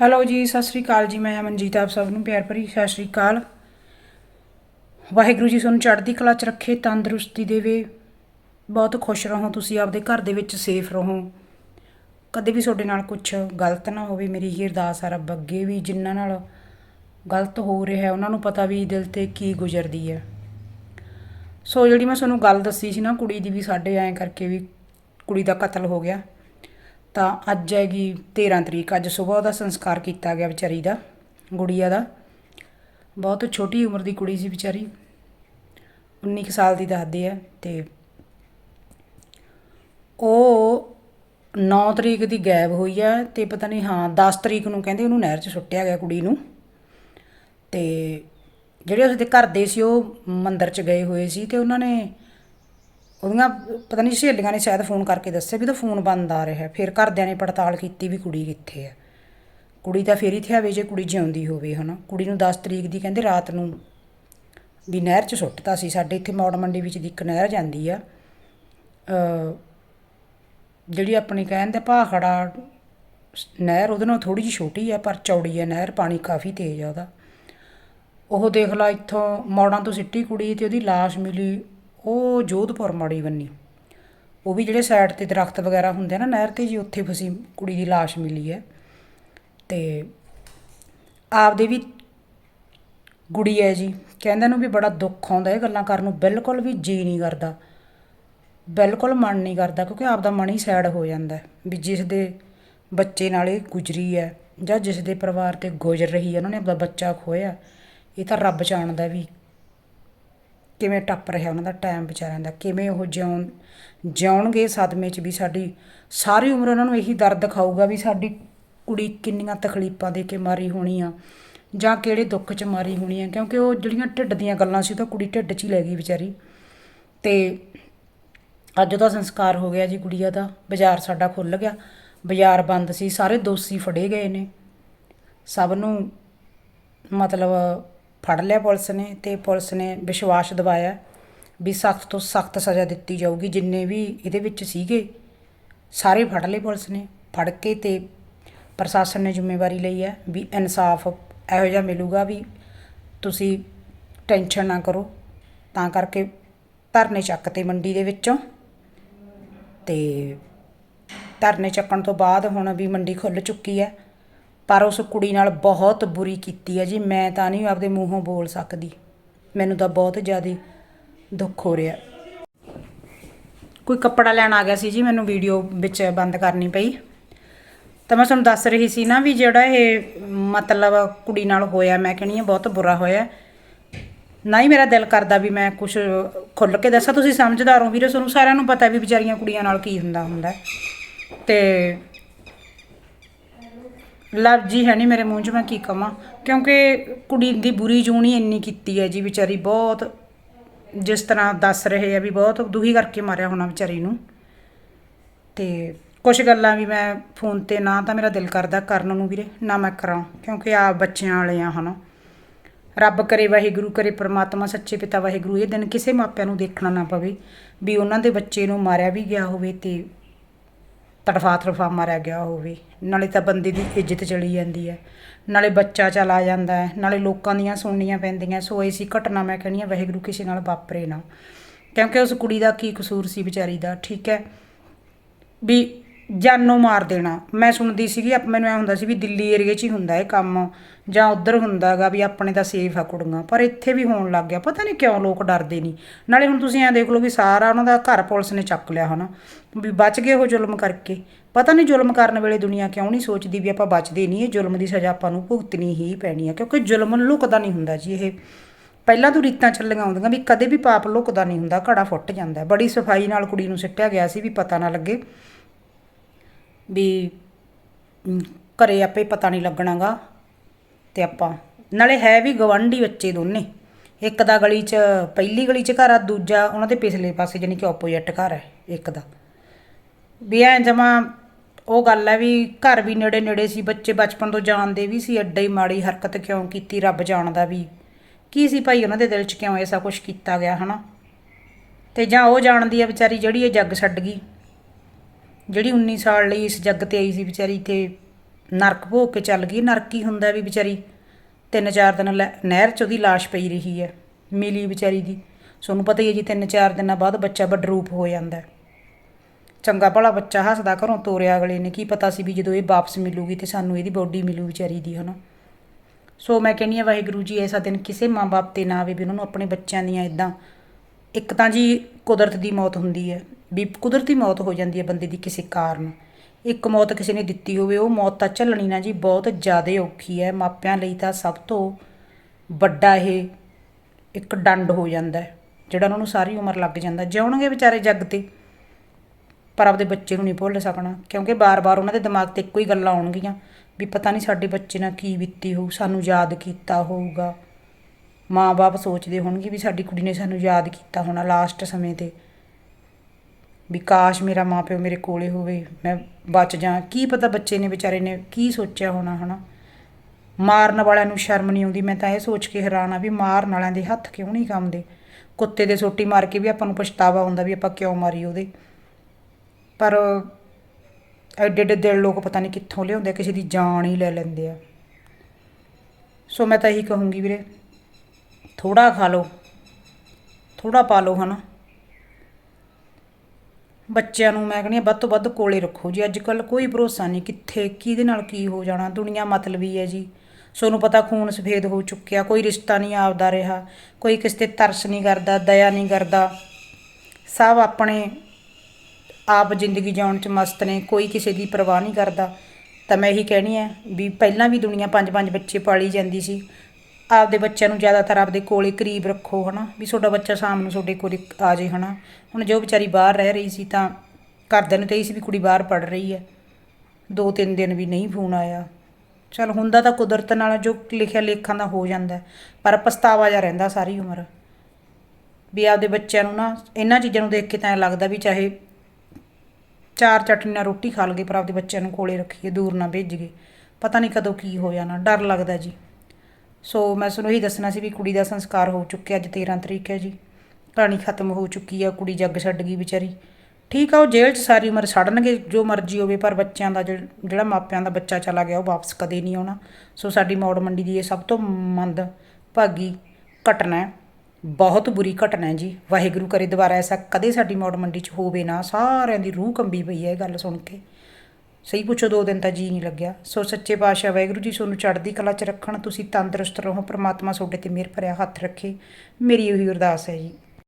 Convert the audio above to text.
Hello ਜੀ, ਸਤਿ ਸ੍ਰੀ ਅਕਾਲ ਜੀ। ਮੈਂ ਅਮਨਜੀਤ ਆਪ ਸਭ ਨੂੰ ਪਿਆਰ ਭਰੀ ਸਤਿ ਸ੍ਰੀ ਅਕਾਲ। ਵਾਹਿਗੁਰੂ ਜੀ, ਤੁਹਾਨੂੰ ਚੜ੍ਹਦੀ ਕਲਾ 'ਚ ਰੱਖੇ, ਤੰਦਰੁਸਤੀ ਦੇਵੇ। ਬਹੁਤ ਖੁਸ਼ ਰਹੋ ਤੁਸੀਂ, ਆਪਦੇ ਘਰ ਦੇ ਵਿੱਚ ਸੇਫ ਰਹੋ। ਕਦੇ ਵੀ ਤੁਹਾਡੇ ਨਾਲ ਕੁਝ ਗਲਤ ਨਾ ਹੋਵੇ, ਮੇਰੀ ਇਹ ਅਰਦਾਸ ਆ ਰੱਬ ਅੱਗੇ ਵੀ ਜਿਨ੍ਹਾਂ ਨਾਲ ਗਲਤ ਹੋ ਰਿਹਾ, ਉਹਨਾਂ ਨੂੰ ਪਤਾ ਵੀ ਦਿਲ ਤੇ ਕੀ ਗੁਜ਼ਰਦੀ ਹੈ। ਸੋ ਜਿਹੜੀ ਮੈਂ ਤੁਹਾਨੂੰ ਗੱਲ ਦੱਸੀ ਸੀ ਨਾ ਕੁੜੀ ਦੀ ਵੀ, ਸਾਡੇ ਐਂ ਕਰਕੇ ਵੀ ਕੁੜੀ ਦਾ ਕਤਲ ਹੋ ਗਿਆ। ਤਾਂ ਅੱਜ ਹੈਗੀ 13 ਤਰੀਕ, ਅੱਜ ਸਵੇਰ ਉਹਦਾ ਸੰਸਕਾਰ ਕੀਤਾ ਗਿਆ ਵਿਚਾਰੀ ਦਾ, ਗੁੜੀਆ ਦਾ। ਬਹੁਤ ਛੋਟੀ ਉਮਰ ਦੀ ਕੁੜੀ ਸੀ ਵਿਚਾਰੀ 19 ਕੁ ਸਾਲ ਦੀ ਦੱਸਦੇ ਹੈ ਤੇ ਉਹ 9 ਤਰੀਕ ਦੀ ਗਾਇਬ ਹੋਈ ਹੈ ਤੇ ਪਤਾ ਨਹੀਂ ਹਾਂ 10 ਤਰੀਕ ਨੂੰ ਕਹਿੰਦੇ ਉਹਨੂੰ ਨਹਿਰ 'ਚ ਸੁੱਟਿਆ ਗਿਆ ਕੁੜੀ ਨੂੰ। ਤੇ ਜਿਹੜੇ ਉਸਦੇ ਘਰ ਦੇ ਸੀ, ਉਹ ਮੰਦਿਰ 'ਚ ਗਏ ਹੋਏ ਸੀ ਤੇ ਉਹਨਾਂ ਨੇ ਉਹਦੀਆਂ ਪਤਾ ਨਹੀਂ ਸਹੇਲੀਆਂ ਨੇ ਸ਼ਾਇਦ ਫੋਨ ਕਰਕੇ ਦੱਸਿਆ ਵੀ ਉਹਦਾ ਫੋਨ ਬੰਦ ਆ ਰਿਹਾ ਫਿਰ ਘਰਦਿਆਂ ਨੇ ਪੜਤਾਲ ਕੀਤੀ ਵੀ ਕੁੜੀ ਕਿੱਥੇ ਹੈ। ਕੁੜੀ ਤਾਂ ਫੇਰ ਹੀ ਥਿਆਵੇ ਜੇ ਕੁੜੀ ਜਿਉਂਦੀ ਹੋਵੇ, ਹਨਾ। ਕੁੜੀ ਨੂੰ 10 ਤਰੀਕ ਦੀ ਕਹਿੰਦੇ ਰਾਤ ਨੂੰ ਵੀ ਨਹਿਰ 'ਚ ਸੁੱਟਤਾ ਸੀ। ਸਾਡੇ ਇੱਥੇ ਮੌੜ ਮੰਡੀ ਵਿੱਚ ਦੀ ਇੱਕ ਨਹਿਰ ਜਾਂਦੀ ਆ। ਜਿਹੜੀ ਆਪਣੀ ਕਹਿੰਦੇ ਭਾਖੜਾ ਨਹਿਰ, ਉਹਦੇ ਨਾਲ ਥੋੜੀ ਜਿਹੀ ਛੋਟੀ ਆ, ਪਰ ਚੌੜੀ ਆ ਨਹਿਰ, ਪਾਣੀ ਕਾਫੀ ਤੇਜ਼ ਆ ਉਹਦਾ। ਉਹ ਦੇਖ ਲਾ, ਇੱਥੋਂ ਮੌੜਾਂ ਤੋਂ ਸਿੱਟੀ ਕੁੜੀ ਤੇ ਉਹਦੀ ਲਾਸ਼ ਮਿਲੀ ਉਹ ਜੋਧਪੁਰ ਮਾੜੀ ਬੰਨੀ। ਉਹ ਵੀ ਜਿਹੜੇ ਸਾਈਡ ਤੇ ਦਰਖਤ ਵਗੈਰਾ ਹੁੰਦੇ ਆ ਨਾ ਨਹਿਰ ਤੇ ਜੀ, ਉੱਥੇ ਫਸੀ ਕੁੜੀ ਦੀ ਲਾਸ਼ ਮਿਲੀ ਹੈ। ਤੇ ਆਪਦੇ ਵੀ ਗੁੜੀ ਹੈ ਜੀ। ਕਹਿੰਦੇ ਨੂੰ ਵੀ ਬੜਾ ਦੁੱਖ ਆਉਂਦਾ, ਇਹ ਗੱਲਾਂ ਕਰਨ ਨੂੰ ਬਿਲਕੁਲ ਵੀ ਜੀ ਨਹੀਂ ਕਰਦਾ। ਬਿਲਕੁਲ ਮਨ ਨਹੀਂ ਕਰਦਾ, ਕਿਉਂਕਿ ਆਪਦਾ ਮਨ ਹੀ ਸੈਡ ਹੋ ਜਾਂਦਾ ਵੀ ਜਿਸ ਦੇ ਬੱਚੇ ਨਾਲ ਇਹ ਗੁਜ਼ਰੀ ਹੈ ਜਾਂ ਜਿਸ ਦੇ ਪਰਿਵਾਰ ਤੇ ਗੁਜ਼ਰ ਰਹੀ ਹੈ, ਉਹਨਾਂ ਨੇ ਆਪਦਾ ਬੱਚਾ ਖੋਇਆ ਇਹ ਤਾਂ ਰੱਬ ਜਾਣਦਾ ਵੀ ਕਿਵੇਂ ਟੱਪ ਰਿਹਾ ਉਹਨਾਂ ਦਾ ਟਾਈਮ ਵਿਚਾਰਿਆਂ ਦਾ, ਕਿਵੇਂ ਉਹ ਜਿਉਣ, ਜਿਉਣਗੇ ਸਦਮੇ 'ਚ ਵੀ ਸਾਡੀ ਸਾਰੀ ਉਮਰ ਉਹਨਾਂ ਨੂੰ ਇਹੀ ਦਰਦ ਖਾਊਗਾ ਵੀ ਸਾਡੀ ਕੁੜੀ ਕਿੰਨੀਆਂ ਤਕਲੀਫਾਂ ਦੇ ਕੇ ਮਾਰੀ ਹੋਣੀ ਆ ਜਾਂ ਕਿਹੜੇ ਦੁੱਖ 'ਚ ਮਾਰੀ ਹੋਣੀ ਆ, ਕਿਉਂਕਿ ਉਹ ਜਿਹੜੀਆਂ ਢਿੱਡ ਦੀਆਂ ਗੱਲਾਂ ਸੀ ਉਹ ਤਾਂ ਕੁੜੀ ਢਿੱਡ 'ਚ ਹੀ ਲੈ ਗਈ ਵਿਚਾਰੀ। ਤੇ ਅੱਜ ਉਹਦਾ ਸੰਸਕਾਰ ਹੋ ਗਿਆ ਜੀ ਗੁੜੀਆ ਦਾ, ਬਾਜ਼ਾਰ ਸਾਡਾ ਖੁੱਲ ਗਿਆ, ਬਾਜ਼ਾਰ ਬੰਦ ਸੀ, ਸਾਰੇ ਦੋਸ਼ੀ ਫੜੇ ਗਏ ਨੇ। ਸਭ ਨੂੰ ਮਤਲਬ ਫੜ ਲਿਆ ਪੁਲਿਸ ਨੇ ਤੇ ਪੁਲਿਸ ਨੇ ਵਿਸ਼ਵਾਸ ਦਿਵਾਇਆ ਵੀ ਸਖਤ ਤੋਂ ਸਖਤ ਸਜ਼ਾ ਦਿੱਤੀ ਜਾਊਗੀ, ਜਿੰਨੇ ਵੀ ਇਹਦੇ ਵਿੱਚ ਸੀਗੇ, ਸਾਰੇ ਫੜ ਲਏ ਪੁਲਿਸ ਨੇ। ਫੜ ਕੇ ਤੇ ਪ੍ਰਸ਼ਾਸਨ ਨੇ ਜ਼ਿੰਮੇਵਾਰੀ ਲਈ ਹੈ ਵੀ ਇਨਸਾਫ ਇਹੋ ਜਿਹਾ ਮਿਲੂਗਾ ਵੀ ਤੁਸੀਂ ਟੈਨਸ਼ਨ ਨਾ ਕਰੋ। ਤਾਂ ਕਰਕੇ ਧਰਨੇ ਚੱਕ ਤੇ ਮੰਡੀ ਦੇ ਵਿੱਚੋਂ ਤੇ ਧਰਨੇ ਚੱਕਣ ਤੋਂ ਬਾਅਦ ਹੁਣ ਵੀ ਮੰਡੀ ਖੁੱਲ ਚੁੱਕੀ ਹੈ। ਪਰ ਉਸ ਕੁੜੀ ਨਾਲ ਬਹੁਤ ਬੁਰੀ ਕੀਤੀ ਹੈ ਜੀ। ਮੈਂ ਤਾਂ ਨਹੀਂ ਆਪਦੇ ਮੂੰਹੋਂ ਬੋਲ ਸਕਦੀ। ਮੈਨੂੰ ਤਾਂ ਬਹੁਤ ਜ਼ਿਆਦਾ ਦੁੱਖ ਹੋ ਰਿਹਾ। ਕੋਈ ਕੱਪੜਾ ਲੈਣ ਆ ਗਿਆ ਸੀ ਜੀ, ਮੈਨੂੰ ਵੀਡੀਓ ਵਿੱਚ ਬੰਦ ਕਰਨੀ ਪਈ। ਤਾਂ ਮੈਂ ਤੁਹਾਨੂੰ ਦੱਸ ਰਹੀ ਸੀ ਨਾ ਵੀ ਜਿਹੜਾ ਇਹ ਮਤਲਬ ਕੁੜੀ ਨਾਲ ਹੋਇਆ, ਮੈਂ ਕਹਿੰਦੀ ਹਾਂ ਬਹੁਤ ਬੁਰਾ ਹੋਇਆ। ਨਾ ਹੀ ਮੇਰਾ ਦਿਲ ਕਰਦਾ ਵੀ ਮੈਂ ਕੁਝ ਖੁੱਲ ਕੇ ਦੱਸਾਂ। ਤੁਸੀਂ ਸਮਝਦਾਰ ਹੋ ਵੀਰੇ, ਤੁਹਾਨੂੰ ਸਾਰਿਆਂ ਨੂੰ ਪਤਾ ਵੀ ਵਿਚਾਰੀਆਂ ਕੁੜੀਆਂ ਨਾਲ ਕੀ ਹੁੰਦਾ ਹੁੰਦਾ। ਹੈ। ਤੇ ਲਫ਼ਜ਼ ਹੈ ਨਹੀਂ ਮੇਰੇ ਮੂੰਹ 'ਚ, ਮੈਂ ਕੀ ਕਵਾਂ? ਕਿਉਂਕਿ ਕੁੜੀ ਦੀ ਬੁਰੀ ਜੂਣੀ ਇੰਨੀ ਕੀਤੀ ਹੈ ਜੀ ਵਿਚਾਰੀ ਬਹੁਤ, ਜਿਸ ਤਰ੍ਹਾਂ ਦੱਸ ਰਹੇ ਆ ਵੀ ਬਹੁਤ ਦੁਖੀ ਕਰਕੇ ਮਾਰਿਆ ਹੋਣਾ ਵਿਚਾਰੀ ਨੂੰ। ਤੇ ਕੁਝ ਗੱਲਾਂ ਵੀ ਮੈਂ ਫੋਨ ਤੇ ਨਾ ਤਾਂ ਮੇਰਾ ਦਿਲ ਕਰਦਾ ਕਰਨ ਨੂੰ ਵੀਰੇ, ਨਾ ਮੈਂ ਕਰਾਂ, ਕਿਉਂਕਿ ਆ ਬੱਚਿਆਂ ਵਾਲੇ ਆ ਹਨਾ। ਰੱਬ ਕਰੇ ਵਾਹਿਗੁਰੂ ਕਰੇ ਪ੍ਰਮਾਤਮਾ, ਸੱਚੇ ਪਿਤਾ ਵਾਹਿਗੁਰੂ, ਇਹ ਦਿਨ ਕਿਸੇ ਮਾਪਿਆਂ ਨੂੰ ਦੇਖਣਾ ਨਾ ਪਵੇ ਵੀ ਉਹਨਾਂ ਦੇ ਬੱਚੇ ਨੂੰ ਮਾਰਿਆ ਵੀ ਗਿਆ ਹੋਵੇ ਤੇ ਤੜਫਾ ਤੜਫਾ ਮਾਰਿਆ ਗਿਆ ਹੋਵੇ ਨਾਲੇ ਤਾਂ ਬੰਦੇ ਦੀ ਇੱਜ਼ਤ ਚਲੀ ਜਾਂਦੀ ਹੈ। ਨਾਲੇ ਬੱਚਾ ਚਲਾ ਜਾਂਦਾ ਹੈ। ਨਾਲੇ ਲੋਕਾਂ ਦੀਆਂ ਸੁਣਨੀਆਂ ਪੈਂਦੀਆਂ। ਸੋ ਐਸੀ ਘਟਨਾ ਮੈਂ ਕਹਿੰਦੀ ਹਾਂ, ਵਾਹਿਗੁਰੂ ਕਿਸੇ ਨਾਲ ਵਾਪਰੇ ਨਾ। ਕਿਉਂਕਿ ਉਸ ਕੁੜੀ ਦਾ ਕੀ ਕਸੂਰ ਸੀ ਵਿਚਾਰੀ ਦਾ, ਠੀਕ ਹੈ? ਵੀ ਜਾਨੋਂ ਮਾਰ ਦੇਣਾ। ਮੈਂ ਸੁਣਦੀ ਸੀਗੀ, ਆਪ ਮੈਨੂੰ ਐ ਹੁੰਦਾ ਸੀ ਵੀ ਦਿੱਲੀ ਏਰੀਏ 'ਚ ਹੀ ਹੁੰਦਾ ਇਹ ਕੰਮ, ਜਾਂ ਉੱਧਰ ਹੁੰਦਾਗਾ ਵੀ ਆਪਣੇ ਤਾਂ ਸੇਫ ਆ ਕੁੜੀਆਂ, ਪਰ ਇੱਥੇ ਵੀ ਹੋਣ ਲੱਗ ਗਿਆ। ਪਤਾ ਨਹੀਂ ਕਿਉਂ ਲੋਕ ਡਰਦੇ ਨਹੀਂ। ਨਾਲੇ ਹੁਣ ਤੁਸੀਂ ਐ ਦੇਖ ਲਓ ਵੀ ਸਾਰਾ ਉਹਨਾਂ ਦਾ ਘਰ ਪੁਲਿਸ ਨੇ ਚੱਕ ਲਿਆ ਹਨਾ, ਵੀ ਬਚ ਗਏ ਉਹ ਜ਼ੁਲਮ ਕਰਕੇ। ਪਤਾ ਨਹੀਂ ਜ਼ੁਲਮ ਕਰਨ ਵੇਲੇ ਦੁਨੀਆ ਕਿਉਂ ਨਹੀਂ ਸੋਚਦੀ ਵੀ ਆਪਾਂ ਬਚਦੇ ਨਹੀਂ, ਇਹ ਜ਼ੁਲਮ ਦੀ ਸਜ਼ਾ ਆਪਾਂ ਨੂੰ ਭੁਗਤਣੀ ਹੀ ਪੈਣੀ ਆ, ਕਿਉਂਕਿ ਜ਼ੁਲਮ ਲੁਕਦਾ ਨਹੀਂ ਹੁੰਦਾ ਜੀ ਇਹ। ਪਹਿਲਾਂ ਤੋਂ ਰੀਤਾਂ ਚੱਲੀਆਂ ਆਉਂਦੀਆਂ ਵੀ ਕਦੇ ਵੀ ਪਾਪ ਲੁਕਦਾ ਨਹੀਂ ਹੁੰਦਾ, ਘੜਾ ਫੁੱਟ ਜਾਂਦਾ। ਬੜੀ ਸਫ਼ਾਈ ਨਾਲ ਕੁੜੀ ਨੂੰ ਸਿੱਟਿਆ ਗਿਆ ਸੀ ਵੀ ਪਤਾ ਨਾ ਲੱਗੇ। ਵੀ ਅਮ, ਘਰੇ ਆਪੇ ਪਤਾ ਨਹੀਂ ਲੱਗਣਾਗਾ ਤੇ ਆਪਾਂ। ਨਾਲੇ ਹੈ ਵੀ ਗਵੰਡੀ ਬੱਚੇ ਦੋਨੇ। ਇੱਕ ਦਾ ਗਲੀ 'ਚ ਪਹਿਲੀ ਗਲੀ 'ਚ ਘਰ ਆ ਦੂਜਾ ਉਹਨਾਂ ਦੇ ਪਿਛਲੇ ਪਾਸੇ ਜਾਨੀ ਕਿ ਆਪੋਜ਼ਿਟ ਘਰ ਹੈ ਇੱਕ ਦਾ। ਵੀ ਐ ਜਮਾ ਉਹ ਗੱਲ ਹੈ ਵੀ ਘਰ ਵੀ ਨੇੜੇ ਨੇੜੇ ਸੀ ਬੱਚੇ ਬਚਪਨ ਤੋਂ ਜਾਣਦੇ ਵੀ ਸੀ ਐਡਾ ਹੀ ਮਾੜੀ ਹਰਕਤ ਕਿਉਂ ਕੀਤੀ ਰੱਬ ਜਾਣਦਾ ਵੀ। ਕੀ ਸੀ ਭਾਈ ਉਹਨਾਂ ਦੇ ਦਿਲ 'ਚ ਕਿਉਂ ਐਸਾ ਕੁਝ ਕੀਤਾ ਗਿਆ ਹਨਾ? ਤੇ ਜਾਂ ਉਹ ਜਾਣਦੀ ਆ ਵਿਚਾਰੀ ਜਿਹੜੀ ਇਹ ਜੱਗ ਛੱਡ ਗਈ। ਜਿਹੜੀ 19 ਸਾਲ ਲਈ ਇਸ ਜੱਗ ਤੇ ਆਈ ਸੀ ਵਿਚਾਰੀ ਤੇ ਨਰਕ ਭੋਗ ਕੇ ਚੱਲ ਗਈ। ਨਰਕ ਹੀ ਹੁੰਦਾ ਵੀ ਵਿਚਾਰੀ ਤਿੰਨ ਚਾਰ ਦਿਨ ਲੈ- ਨਹਿਰ 'ਚ ਉਹਦੀ ਲਾਸ਼ ਪਈ ਰਹੀ ਹੈ, ਮਿਲੀ ਵਿਚਾਰੀ ਦੀ। ਤੁਹਾਨੂੰ ਪਤਾ ਹੀ ਹੈ ਜੀ ਤਿੰਨ ਚਾਰ ਦਿਨਾਂ ਬਾਅਦ ਬੱਚਾ ਬਡਰੂਪ ਹੋ ਜਾਂਦਾ ਹੈ। ਚੰਗਾ ਭਲਾ ਬੱਚਾ ਹੱਸਦਾ ਘਰੋਂ ਤੋਰਿਆ ਅਗਲੇ ਨੇ। ਕੀ ਪਤਾ ਸੀ ਵੀ ਜਦੋਂ ਇਹ ਵਾਪਸ ਮਿਲੂਗੀ ਤੇ ਸਾਨੂੰ ਇਹਦੀ ਬੋਡੀ ਮਿਲੂ ਵਿਚਾਰੀ ਦੀ, ਹਨਾ? ਸੋ ਮੈਂ ਕਹਿੰਦੀ ਹਾਂ ਵਾਹਿਗੁਰੂ ਜੀ, ਐਸਾ ਦਿਨ ਕਿਸੇ ਮਾਂ-ਬਾਪ ਤੇ ਨਾ ਆਵੇ ਵੀ ਉਹਨਾਂ ਨੂੰ ਆਪਣੇ ਬੱਚਿਆਂ ਦੀਆਂ ਇਦਾਂ ਇੱਕ ਤਾਂ ਜੀ ਕੁਦਰਤ ਦੀ ਮੌਤ ਹੁੰਦੀ ਹੈ। ਵੀ ਕੁਦਰਤੀ ਮੌਤ ਹੋ ਜਾਂਦੀ ਹੈ ਬੰਦੇ ਦੀ ਕਿਸੇ ਕਾਰਨ। ਇੱਕ ਮੌਤ ਕਿਸੇ ਨੇ ਦਿੱਤੀ ਹੋਵੇ, ਉਹ ਮੌਤ ਤਾਂ ਝੱਲਣੀ ਨਾ ਜੀ, ਬਹੁਤ ਜ਼ਿਆਦਾ ਔਖੀ ਹੈ। ਮਾਪਿਆਂ ਲਈ ਤਾਂ ਸਭ ਤੋਂ ਵੱਡਾ ਇਹ ਇੱਕ ਡੰਡ ਹੋ ਜਾਂਦਾ ਹੈ, ਜਿਹੜਾ ਉਹਨਾਂ ਨੂੰ ਸਾਰੀ ਉਮਰ ਲੱਗ ਜਾਂਦਾ ਜਿਉਣਗੇ ਵਿਚਾਰੇ ਜੱਗ ਤੇ, ਪਰ ਆਪਦੇ ਬੱਚੇ ਨੂੰ ਨਹੀਂ ਭੁੱਲ ਸਕਣਾ, ਕਿਉਂਕਿ ਬਾਰ-ਬਾਰ ਉਹਨਾਂ ਦੇ ਦਿਮਾਗ ਤੇ ਇੱਕੋ ਹੀ ਗੱਲਾਂ ਆਉਣਗੀਆਂ ਵੀ ਪਤਾ ਨਹੀਂ ਸਾਡੇ ਬੱਚੇ ਨਾਲ ਕੀ ਬੀਤੀ ਹੋਊ, ਸਾਨੂੰ ਯਾਦ ਕੀਤਾ ਹੋਊਗਾ। ਮਾਂ-ਬਾਪ ਸੋਚਦੇ ਹੋਣਗੇ ਵੀ ਸਾਡੀ ਕੁੜੀ ਨੇ ਸਾਨੂੰ ਯਾਦ ਕੀਤਾ ਹੋਣਾ ਲਾਸਟ ਸਮੇਂ ਤੇ। ਵੀ ਕਾਸ਼ ਮੇਰਾ ਮਾਪਿਓ ਮੇਰੇ ਕੋਲੇ ਹੋਵੇ, ਮੈਂ ਬਚ ਜਾ। ਕੀ ਪਤਾ ਬੱਚੇ ਨੇ ਵਿਚਾਰੇ ਨੇ ਕੀ ਸੋਚਿਆ ਹੋਣਾ, ਹਨਾ? ਮਾਰਨ ਵਾਲਿਆਂ ਨੂੰ ਸ਼ਰਮ ਨਹੀਂ ਆਉਂਦੀ। ਮੈਂ ਤਾਂ ਇਹ ਸੋਚ ਕੇ ਹੈਰਾਨ ਆ ਵੀ ਮਾਰਨ ਵਾਲਿਆਂ ਦੇ ਹੱਥ ਕਿਉਂ ਨਹੀਂ ਕੰਮਦੇ ਕੁੱਤੇ ਦੇ ਸੋਟੀ ਮਾਰ ਕੇ ਵੀ ਆਪਾਂ ਨੂੰ ਪਛਤਾਵਾ ਹੁੰਦਾ ਵੀ ਆਪਾਂ ਕਿਉਂ ਮਾਰੀ ਉਹਦੇ। ਪਰ ਐਡੇ ਐਡੇ ਦਿਲ ਲੋਕ ਪਤਾ ਨਹੀਂ ਕਿੱਥੋਂ ਲਿਆਉਂਦੇ ਕਿਸੇ ਦੀ ਜਾਨ ਹੀ ਲੈ ਲੈਂਦੇ ਆ। ਸੋ ਮੈਂ ਤਾਂ ਇਹੀ ਕਹੂੰਗੀ ਵੀਰੇ ਥੋੜਾ ਖਾ ਲਓ ਥੋੜਾ ਪਾ ਲਓ, ਹਨਾ? ਬੱਚਿਆਂ ਨੂੰ ਮੈਂ ਕਹਿੰਦੀ ਹਾਂ, ਵੱਧ ਤੋਂ ਵੱਧ ਕੋਲੇ ਰੱਖੋ ਜੀ। ਅੱਜ ਕੱਲ ਕੋਈ ਭਰੋਸਾ ਨਹੀਂ ਕਿੱਥੇ, ਕਿਹਦੇ ਨਾਲ ਕੀ ਹੋ ਜਾਣਾ, ਦੁਨੀਆ ਮਤਲਬੀ ਹੈ ਜੀ। ਸੋਨੂੰ ਪਤਾ ਖੂਨ ਸਫੇਦ ਹੋ ਚੁੱਕਿਆ, ਕੋਈ ਰਿਸ਼ਤਾ ਨਹੀਂ ਆਪਦਾ ਰਿਹਾ, ਕੋਈ ਕਿਸੇ ਤੇ ਤਰਸ ਨਹੀਂ ਕਰਦਾ, ਦਇਆ ਨਹੀਂ ਕਰਦਾ। ਸਭ ਆਪਣੇ ਆਪ ਜ਼ਿੰਦਗੀ ਜਿਉਣ ਚ ਮਸਤ ਨੇ, ਕੋਈ ਕਿਸੇ ਦੀ ਪਰਵਾਹ ਨਹੀਂ ਕਰਦਾ। ਤਾਂ ਮੈਂ ਇਹੀ ਕਹਿਣੀ ਹੈ ਵੀ ਪਹਿਲਾਂ ਵੀ ਦੁਨੀਆ ਪੰਜ ਪੰਜ ਬੱਚੇ ਪਾਲੀ ਜਾਂਦੀ ਸੀ ਆਪਦੇ ਬੱਚਿਆਂ ਨੂੰ ਜ਼ਿਆਦਾਤਰ ਆਪਦੇ ਕੋਲੇ ਕਰੀਬ ਰੱਖੋ, ਹਨਾ? ਵੀ ਤੁਹਾਡਾ ਬੱਚਾ ਸ਼ਾਮ ਨੂੰ ਤੁਹਾਡੇ ਕੋਲੇ ਆ ਜੇ, ਹਨਾ? ਹੁਣ ਜੋ ਵਿਚਾਰੀ ਬਾਹਰ ਰਹਿ ਰਹੀ ਸੀ ਤਾਂ ਘਰਦਿਆਂ ਨੂੰ ਤਾਂ ਇਹ ਸੀ ਵੀ ਕੁੜੀ ਬਾਹਰ ਪੜ ਰਹੀ ਹੈ। ਦੋ ਤਿੰਨ ਦਿਨ ਵੀ ਨਹੀਂ ਫੋਨ ਆਇਆ। ਚਲ ਹੁੰਦਾ ਤਾਂ ਕੁਦਰਤ ਨਾਲ ਜੋ ਲਿਖਿਆ ਲੇਖਾਂ ਦਾ ਹੋ ਜਾਂਦਾ ਪਰ ਪਛਤਾਵਾ ਜਾ ਰਹਿੰਦਾ ਸਾਰੀ ਉਮਰ। ਵੀ ਆਪਦੇ ਬੱਚਿਆਂ ਨੂੰ ਨਾ, ਇਹਨਾਂ ਚੀਜ਼ਾਂ ਨੂੰ ਦੇਖ ਕੇ ਤਾਂ ਐਂ ਲੱਗਦਾ ਵੀ ਚਾਹੇ ਚਾਰ ਚਟਨੀ ਨਾਲ ਰੋਟੀ ਖਾ ਲਗੇ ਪਰ ਆਪਦੇ ਬੱਚਿਆਂ ਨੂੰ ਕੋਲੇ ਰੱਖੀਏ, ਦੂਰ ਨਾ ਭੇਜੀਏ। ਪਤਾ ਨਹੀਂ ਕਦੋਂ ਕੀ ਹੋ ਜਾਣਾ, ਡਰ ਲੱਗਦਾ ਜੀ। ਸੋ ਮੈਂ ਤੁਹਾਨੂੰ ਇਹੀ ਦੱਸਣਾ ਸੀ ਵੀ ਕੁੜੀ ਦਾ ਸੰਸਕਾਰ ਹੋ ਚੁੱਕਿਆ ਅੱਜ 13 ਤਰੀਕ ਹੈ ਜੀ। ਕਹਾਣੀ ਖਤਮ ਹੋ ਚੁੱਕੀ ਆ, ਕੁੜੀ ਜੱਗ ਛੱਡ ਗਈ ਵਿਚਾਰੀ। ਠੀਕ ਆ, ਉਹ ਜੇਲ੍ਹ 'ਚ ਸਾਰੀ ਉਮਰ ਸੜਨਗੇ, ਜੋ ਮਰਜ਼ੀ ਹੋਵੇ, ਪਰ ਬੱਚਿਆਂ ਦਾ ਜਿਹ- ਜਿਹੜਾ ਮਾਪਿਆਂ ਦਾ ਬੱਚਾ ਚਲਾ ਗਿਆ, ਉਹ ਵਾਪਸ ਕਦੇ ਨਹੀਂ ਆਉਣਾ। ਸੋ ਸਾਡੀ ਮੌੜ ਮੰਡੀ ਦੀ ਇਹ ਸਭ ਤੋਂ ਮੰਦ ਭਾਗੀ ਘਟਨਾ ਹੈ। ਬਹੁਤ ਬੁਰੀ ਘਟਨਾ ਹੈ ਜੀ। ਵਾਹਿਗੁਰੂ ਕਰੇ ਦੁਬਾਰਾ ਐਸਾ ਕਦੇ ਸਾਡੀ ਮੌੜ ਮੰਡੀ 'ਚ ਹੋਵੇ ਨਾ, ਸਾਰਿਆਂ ਦੀ ਰੂਹ ਕੰਬੀ ਪਈ ਹੈ ਇਹ ਗੱਲ ਸੁਣ ਕੇ। ਸਹੀ ਪੁੱਛੋ, ਦੋ ਦਿਨ ਤਾਂ ਜੀ ਨਹੀਂ ਲੱਗਿਆ। ਸੋ ਸੱਚੇ ਪਾਤਸ਼ਾਹ ਵਾਹਿਗੁਰੂ ਜੀ ਤੁਹਾਨੂੰ ਚੜ੍ਹਦੀ ਕਲਾ 'ਚ ਰੱਖਣ, ਤੁਸੀਂ ਤੰਦਰੁਸਤ ਰਹੋ, ਪ੍ਰਮਾਤਮਾ ਤੁਹਾਡੇ ਤੇ ਮਿਹਰ ਭਰਿਆ ਹੱਥ ਰੱਖੇ। ਮੇਰੀ ਇਹੀ ਅਰਦਾਸ ਹੈ ਜੀ।